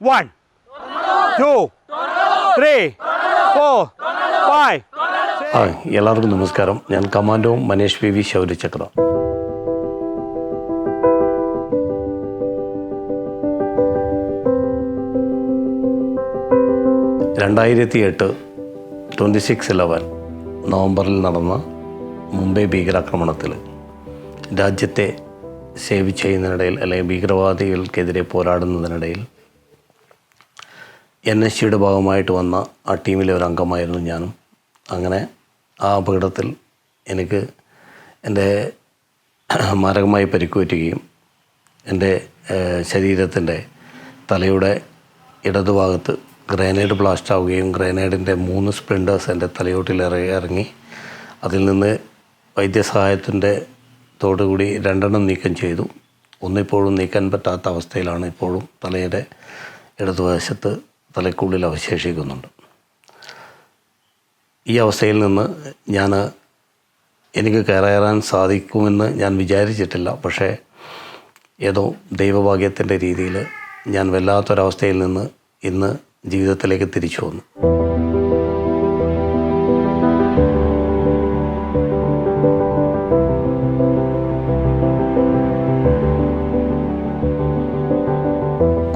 One, two, three, four, five. ആ എല്ലാവർക്കും നമസ്കാരം. ഞാൻ commando Manesh P V Shaurya Chakra രണ്ടായിരത്തി എട്ട് ട്വന്റി സിക്സ് ഇലവൻ നവംബറിൽ നടന്ന മുംബൈ ഭീകരാക്രമണത്തിൽ രാജ്യത്തെ സേവ് ചെയ്യുന്നതിനിടയിൽ അല്ലെങ്കിൽ ഭീകരവാദികൾക്കെതിരെ പോരാടുന്നതിനിടയിൽ എൻ എസ് സിയുടെ ഭാഗമായിട്ട് വന്ന ആ ടീമിലെ ഒരു അംഗമായിരുന്നു ഞാനും. അങ്ങനെ ആ അപകടത്തിൽ എനിക്ക് എന്റെ മാരകമായി പരിക്കുപറ്റുകയും എന്റെ ശരീരത്തിന്റെ തലയുടെ ഇടതുഭാഗത്ത് ഗ്രനേഡ് ബ്ലാസ്റ്റ് ആവുകയും ഗ്രനേഡിന്റെ മൂന്ന് സ്പ്ലിൻഡേഴ്സ് എന്റെ തലയോട്ടിൽ ഇറങ്ങി അതിൽ നിന്ന് വൈദ്യസഹായത്തിന്റെ തോടുകൂടി രണ്ടെണ്ണം നീക്കം ചെയ്തു. ഒന്നിപ്പോഴും നീക്കാൻ പറ്റാത്ത അവസ്ഥയിലാണ് ഇപ്പോഴും തലയുടെ ഇടതുവശത്ത് തലയ്ക്കുള്ളിൽ അവശേഷിക്കുന്നുണ്ട്. ഈ അവസ്ഥയിൽ നിന്ന് ഞാൻ എനിക്ക് കയറാൻ സാധിക്കുമെന്ന് ഞാൻ വിചാരിച്ചിട്ടില്ല. പക്ഷേ ഏതോ ദൈവഭാഗ്യത്തിന്റെ രീതിയിൽ ഞാൻ വല്ലാത്തൊരവസ്ഥയിൽ നിന്ന് ഇന്ന് ജീവിതത്തിലേക്ക് തിരിച്ചു വന്നു.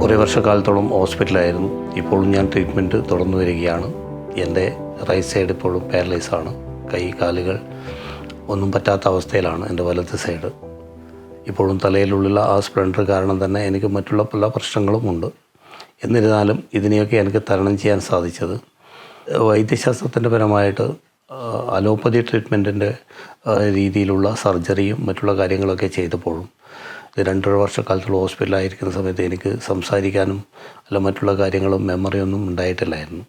കുറേ വർഷക്കാലത്തോളം ഹോസ്പിറ്റലായിരുന്നു. ഇപ്പോഴും ഞാൻ ട്രീറ്റ്മെന്റ് തുടർന്നു വരികയാണ്. എന്റെ റൈറ്റ് സൈഡ് ഇപ്പോഴും പാരലൈസ് ആണ്. കൈ കാലുകൾ ഒന്നും പറ്റാത്ത അവസ്ഥയിലാണ് എന്റെ വലത്ത് സൈഡ് ഇപ്പോഴും തലയിലുള്ള ആ സ്പ്ലെൻഡർ കാരണം തന്നെ എനിക്ക് മറ്റുള്ള പല പ്രശ്നങ്ങളും ഉണ്ട്. എന്നിരുന്നാലും ഇതിനെയൊക്കെ എനിക്ക് തരണം ചെയ്യാൻ സാധിച്ചത് വൈദ്യശാസ്ത്രത്തിന്റെ പരമായിട്ട് അലോപ്പതി ട്രീറ്റ്മെന്റിന്റെ രീതിയിലുള്ള സർജറിയും മറ്റുള്ള കാര്യങ്ങളൊക്കെ ചെയ്തപ്പോഴും രണ്ടര വർഷക്കാലത്തോളം ഹോസ്പിറ്റലായിരിക്കുന്ന സമയത്ത് എനിക്ക് സംസാരിക്കാനും അല്ല മറ്റുള്ള കാര്യങ്ങളും മെമ്മറിയൊന്നും ഉണ്ടായിട്ടില്ലായിരുന്നു.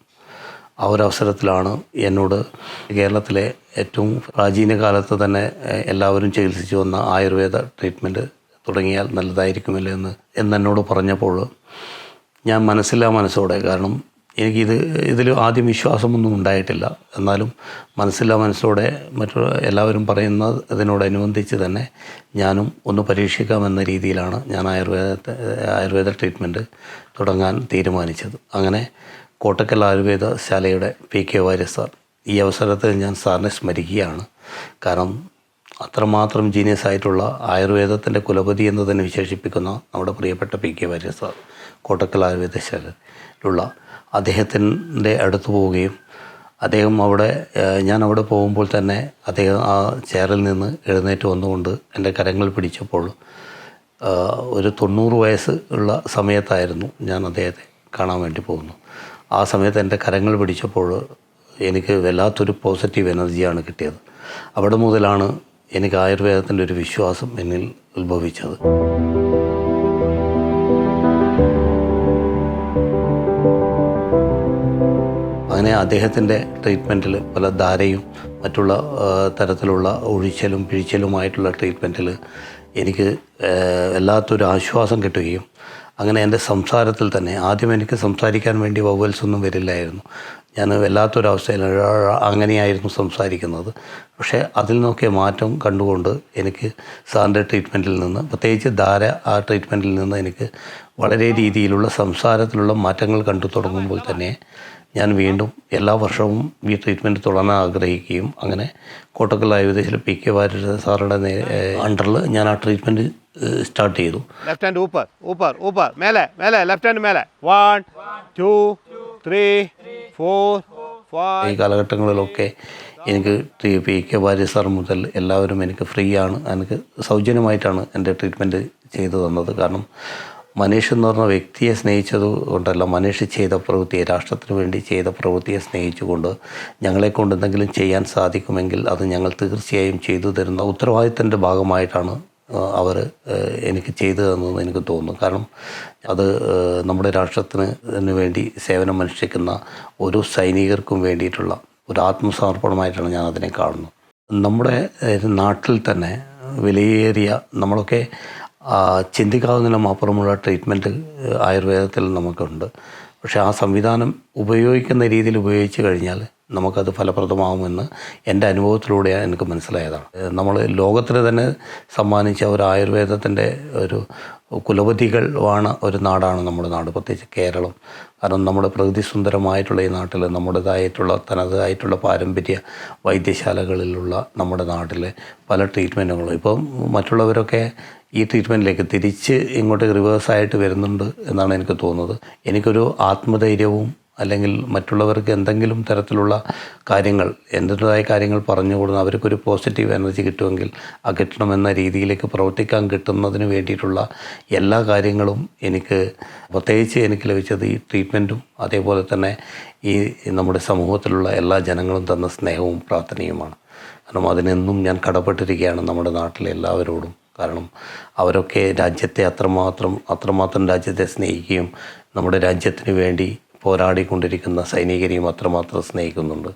ആ ഒരു അവസരത്തിലാണ് എന്നോട് കേരളത്തിലെ ഏറ്റവും പ്രാചീന കാലത്ത് തന്നെ എല്ലാവരും ചികിത്സിച്ചു വന്ന ആയുർവേദ ട്രീറ്റ്മെന്റ് തുടങ്ങിയാൽ നല്ലതായിരിക്കുമല്ലോ എന്ന് എന്നോട് പറഞ്ഞപ്പോൾ ഞാൻ മനസ്സില്ലാ മനസ്സോടെ കാരണം എനിക്കിത് ഇതിൽ ആദ്യം വിശ്വാസമൊന്നും ഉണ്ടായിട്ടില്ല. എന്നാലും മനസ്സില്ലാ മനസ്സോടെ മറ്റു എല്ലാവരും പറയുന്ന ഇതിനോടനുബന്ധിച്ച് തന്നെ ഞാനും ഒന്ന് പരീക്ഷിക്കാമെന്ന രീതിയിലാണ് ഞാൻ ആയുർവേദത്തെ ആയുർവേദ ട്രീറ്റ്മെന്റ് തുടങ്ങാൻ തീരുമാനിച്ചത്. അങ്ങനെ കോട്ടക്കൽ ആയുർവേദശാലയുടെ പി കെ വാര്യ സാർ ഈ അവസരത്തിൽ ഞാൻ സാറിനെ സ്മരിക്കുകയാണ്. കാരണം അത്രമാത്രം ജീനിയസ് ആയിട്ടുള്ള ആയുർവേദത്തിന്റെ കുലപതി എന്ന് തന്നെ വിശേഷിപ്പിക്കുന്ന നമ്മുടെ പ്രിയപ്പെട്ട P K Warrier sir Kottakkal ആയുർവേദശാലയിലുള്ള അദ്ദേഹത്തിന്റെ അടുത്ത് പോവുകയും അദ്ദേഹം അവിടെ ഞാൻ അവിടെ പോകുമ്പോൾ തന്നെ അദ്ദേഹം ആ ചെയറിൽ നിന്ന് എഴുന്നേറ്റ് വന്നുകൊണ്ട് എന്റെ കരങ്ങൾ പിടിച്ചപ്പോൾ ഒരു തൊണ്ണൂറ് വയസ്സ് ഉള്ള സമയത്തായിരുന്നു ഞാൻ അദ്ദേഹത്തെ കാണാൻ വേണ്ടി പോകുന്നു ആ സമയത്ത് എന്റെ കരങ്ങൾ പിടിച്ചപ്പോൾ എനിക്ക് വല്ലാത്തൊരു പോസിറ്റീവ് എനർജിയാണ് കിട്ടിയത്. അവിടെ മുതലാണ് എനിക്ക് ആയുർവേദത്തിന്റെ ഒരു വിശ്വാസം എന്നിൽ ഉത്ഭവിച്ചത്. അങ്ങനെ അദ്ദേഹത്തിന്റെ ട്രീറ്റ്മെന്റിൽ പല ധാരയും മറ്റുള്ള തരത്തിലുള്ള ഒഴിച്ചലും പിഴിച്ചലുമായിട്ടുള്ള ട്രീറ്റ്മെന്റിൽ എനിക്ക് വല്ലാത്തൊരു ആശ്വാസം കിട്ടുകയും അങ്ങനെ എന്റെ സംസാരത്തിൽ തന്നെ ആദ്യം എനിക്ക് സംസാരിക്കാൻ വേണ്ടി വവൽസ് ഒന്നും വരില്ലായിരുന്നു. ഞാൻ വല്ലാത്തൊരവസ്ഥയിലാണ് അങ്ങനെയായിരുന്നു സംസാരിക്കുന്നത്. പക്ഷേ അതിൽ നോക്കിയ മാറ്റം കണ്ടുകൊണ്ട് എനിക്ക് സാറിന്റെ ട്രീറ്റ്മെന്റിൽ നിന്ന് പ്രത്യേകിച്ച് ധാര ആ ട്രീറ്റ്മെന്റിൽ നിന്ന് എനിക്ക് വളരെ രീതിയിലുള്ള സംസാരത്തിലുള്ള മാറ്റങ്ങൾ കണ്ടു തുടങ്ങുമ്പോൾ തന്നെ ഞാൻ വീണ്ടും എല്ലാ വർഷവും ഈ ട്രീറ്റ്മെന്റ് തുടരാൻ ആഗ്രഹിക്കുകയും അങ്ങനെ കോട്ടക്കൽ ആയുർവേദത്തിൽ പി കെ വാര്യ സാറുടെ അണ്ടറിൽ ഞാൻ ആ ട്രീറ്റ്മെന്റ് സ്റ്റാർട്ട് ചെയ്തു. ലെഫ്റ്റ് ഹാൻഡ് ഊപ്പർ ഊപ്പർ ഊപ്പർ മേലെ മേലെ ലെഫ്റ്റ് ഹാൻഡ് മേലെ. വൺ ടു ത്രീ ഫോർ ഈ കാലഘട്ടങ്ങളിലൊക്കെ എനിക്ക് പി കെ ഭാര്യ സാർ മുതൽ എല്ലാവരും എനിക്ക് ഫ്രീ ആണ് എനിക്ക് സൗജന്യമായിട്ടാണ് എന്റെ ട്രീറ്റ്മെന്റ് ചെയ്തു തന്നത്. കാരണം മനീഷ് എന്ന് പറഞ്ഞ വ്യക്തിയെ സ്നേഹിച്ചത് കൊണ്ടല്ല മനീഷ് ചെയ്ത പ്രവൃത്തിയെ രാഷ്ട്രത്തിന് വേണ്ടി ചെയ്ത പ്രവൃത്തിയെ സ്നേഹിച്ചുകൊണ്ട് ഞങ്ങളെ കൊണ്ട് എന്തെങ്കിലും ചെയ്യാൻ സാധിക്കുമെങ്കിൽ അത് ഞങ്ങൾ തീർച്ചയായും ചെയ്തു തരുന്ന ഉത്തരവാദിത്തത്തിന്റെ ഭാഗമായിട്ടാണ് അവർ എനിക്ക് ചെയ്തു തന്നതെന്ന് എനിക്ക് തോന്നുന്നു. കാരണം അത് നമ്മുടെ രാഷ്ട്രത്തിന് വേണ്ടി സേവനം അനുഷ്ഠിക്കുന്ന ഒരു സൈനികർക്കും വേണ്ടിയിട്ടുള്ള ഒരു ആത്മസമർപ്പണമായിട്ടാണ് ഞാൻ അതിനെ കാണുന്നത്. നമ്മുടെ നാട്ടിൽ തന്നെ വിലയേറിയ നമ്മളൊക്കെ ചിന്തിക്കാവുന്നതിനും അപ്പുറമുള്ള ട്രീറ്റ്മെന്റ് ആയുർവേദത്തിൽ നമുക്കുണ്ട്. പക്ഷേ ആ സംവിധാനം ഉപയോഗിക്കുന്ന രീതിയിൽ ഉപയോഗിച്ച് കഴിഞ്ഞാൽ നമുക്കത് ഫലപ്രദമാകുമെന്ന് എന്റെ അനുഭവത്തിലൂടെ എനിക്ക് മനസ്സിലായതാണ്. നമ്മൾ ലോകത്തിന് തന്നെ സമ്മാനിച്ച ഒരു ആയുർവേദത്തിന്റെ ഒരു കുലപതികൾ ഒരു നാടാണ് നമ്മുടെ നാട് പ്രത്യേകിച്ച് കേരളം. കാരണം നമ്മുടെ പ്രകൃതി സുന്ദരമായിട്ടുള്ള ഈ നാട്ടിൽ നമ്മുടേതായിട്ടുള്ള തനതായിട്ടുള്ള പാരമ്പര്യ വൈദ്യശാലകളിലുള്ള നമ്മുടെ നാട്ടിലെ പല ട്രീറ്റ്മെന്റുകളും. ഇപ്പം മറ്റുള്ളവരൊക്കെ ഈ ട്രീറ്റ്മെന്റിലേക്ക് തിരിച്ച് ഇങ്ങോട്ട് റിവേഴ്സായിട്ട് വരുന്നുണ്ട് എന്നാണ് എനിക്ക് തോന്നുന്നത്. എനിക്കൊരു ആത്മധൈര്യവും അല്ലെങ്കിൽ മറ്റുള്ളവർക്ക് എന്തെങ്കിലും തരത്തിലുള്ള കാര്യങ്ങൾ എന്റെതായ കാര്യങ്ങൾ പറഞ്ഞു കൊടുത്ത് അവർക്കൊരു പോസിറ്റീവ് എനർജി കിട്ടുമെങ്കിൽ ആ കിട്ടണമെന്ന രീതിയിലേക്ക് പ്രവർത്തിക്കാൻ കിട്ടുന്നതിന് വേണ്ടിയിട്ടുള്ള എല്ലാ കാര്യങ്ങളും എനിക്ക് പ്രത്യേകിച്ച് എനിക്ക് ലഭിച്ചത് ഈ ട്രീറ്റ്മെന്റും അതേപോലെ തന്നെ ഈ നമ്മുടെ സമൂഹത്തിലുള്ള എല്ലാ ജനങ്ങളും തന്ന സ്നേഹവും പ്രാർത്ഥനയുമാണ്. കാരണം അതിനെന്നും ഞാൻ കടപ്പെട്ടിരിക്കുകയാണ് നമ്മുടെ നാട്ടിലെ എല്ലാവരോടും. കാരണം അവരൊക്കെ രാജ്യത്തെ അത്രമാത്രം അത്രമാത്രം രാജ്യത്തെ സ്നേഹിക്കുകയും നമ്മുടെ രാജ്യത്തിന് വേണ്ടി പോരാടിക്കൊണ്ടിരിക്കുന്ന സൈനികരെയും അത്രമാത്രം സ്നേഹിക്കുന്നുണ്ട്.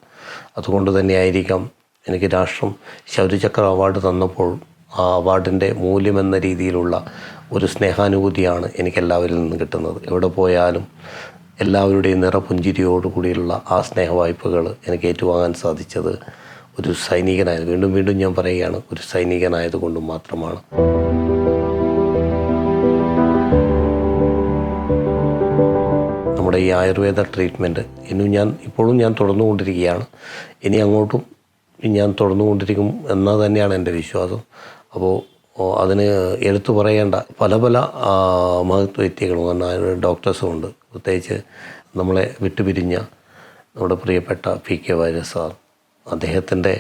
അതുകൊണ്ട് തന്നെയായിരിക്കാം എനിക്ക് രാഷ്ട്രം ശൗര്യചക്ര അവാർഡ് തന്നപ്പോൾ ആ അവാർഡിന്റെ മൂല്യമെന്ന രീതിയിലുള്ള ഒരു സ്നേഹാനുഭൂതിയാണ് എനിക്ക് എല്ലാവരിൽ നിന്നും കിട്ടുന്നത്. എവിടെ പോയാലും എല്ലാവരുടെയും നിറപുഞ്ചിരിയോടുകൂടിയുള്ള ആ സ്നേഹവായ്പകൾ എനിക്ക് ഏറ്റുവാങ്ങാൻ സാധിച്ചത് ഒരു സൈനികനായത് വീണ്ടും വീണ്ടും ഞാൻ പറയുകയാണ് ഒരു സൈനികനായതുകൊണ്ട് മാത്രമാണ്. ഈ ആയുർവേദ ട്രീറ്റ്മെന്റ്. ഇന്നും ഞാൻ ഇപ്പോഴും ഞാൻ തുടർന്നുകൊണ്ടിരിക്കുകയാണ്. ഇനി അങ്ങോട്ടും ഞാൻ തുടർന്നുകൊണ്ടിരിക്കും എന്ന് തന്നെയാണ് എന്റെ വിശ്വാസം. അപ്പോൾ അതിന് എടുത്തു പറയേണ്ട പല പല മഹത്വ വ്യക്തികളും കാരണം ഡോക്ടേഴ്സും ഉണ്ട് പ്രത്യേകിച്ച് നമ്മളെ വിട്ടുപിരിഞ്ഞ നമ്മുടെ പ്രിയപ്പെട്ട പി കെ വൈരസ് സാർ. അദ്ദേഹത്തിന്റെ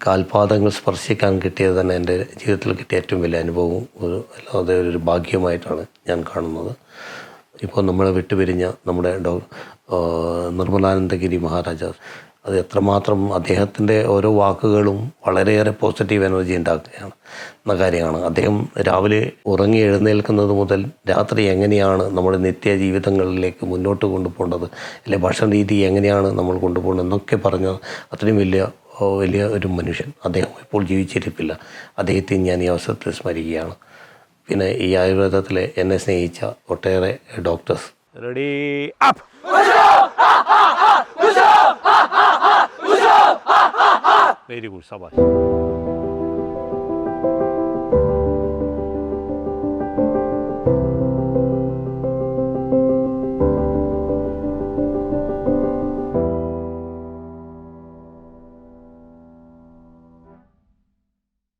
കാൽപാദങ്ങൾ സ്പർശിക്കാൻ കിട്ടിയത് തന്നെ എന്റെ ജീവിതത്തിൽ കിട്ടിയ ഏറ്റവും വലിയ അനുഭവവും ഒരു അല്ലാതെ ഒരു ഭാഗ്യമായിട്ടാണ് ഞാൻ കാണുന്നത്. ഇപ്പോൾ നമ്മളെ വിട്ടുപിരിഞ്ഞ നമ്മുടെ ഡോ നിർമ്മലാനന്ദഗിരി മഹാരാജാസ് അത് എത്രമാത്രം അദ്ദേഹത്തിന്റെ ഓരോ വാക്കുകളും വളരെയേറെ പോസിറ്റീവ് എനർജി ഉണ്ടാക്കുകയാണ് എന്ന കാര്യമാണ്. അദ്ദേഹം രാവിലെ ഉറങ്ങി എഴുന്നേൽക്കുന്നത് മുതൽ രാത്രി എങ്ങനെയാണ് നമ്മുടെ നിത്യ ജീവിതങ്ങളിലേക്ക് മുന്നോട്ട് കൊണ്ടുപോകേണ്ടത് അല്ലെ ഭക്ഷണ രീതി എങ്ങനെയാണ് നമ്മൾ കൊണ്ടുപോകേണ്ടത് എന്നൊക്കെ പറഞ്ഞ അത്രയും വലിയ വലിയ ഒരു മനുഷ്യൻ. അദ്ദേഹം ഇപ്പോൾ ജീവിച്ചിരിപ്പില്ല. അദ്ദേഹത്തെ ഞാൻ ഈ അവസരത്തിൽ സ്മരിക്കുകയാണ്. പിന്നെ ഈ ആയുർവേദത്തിലെ എന്നെ സ്നേഹിച്ച ഒട്ടേറെ doctors ready up very good സബാഷ്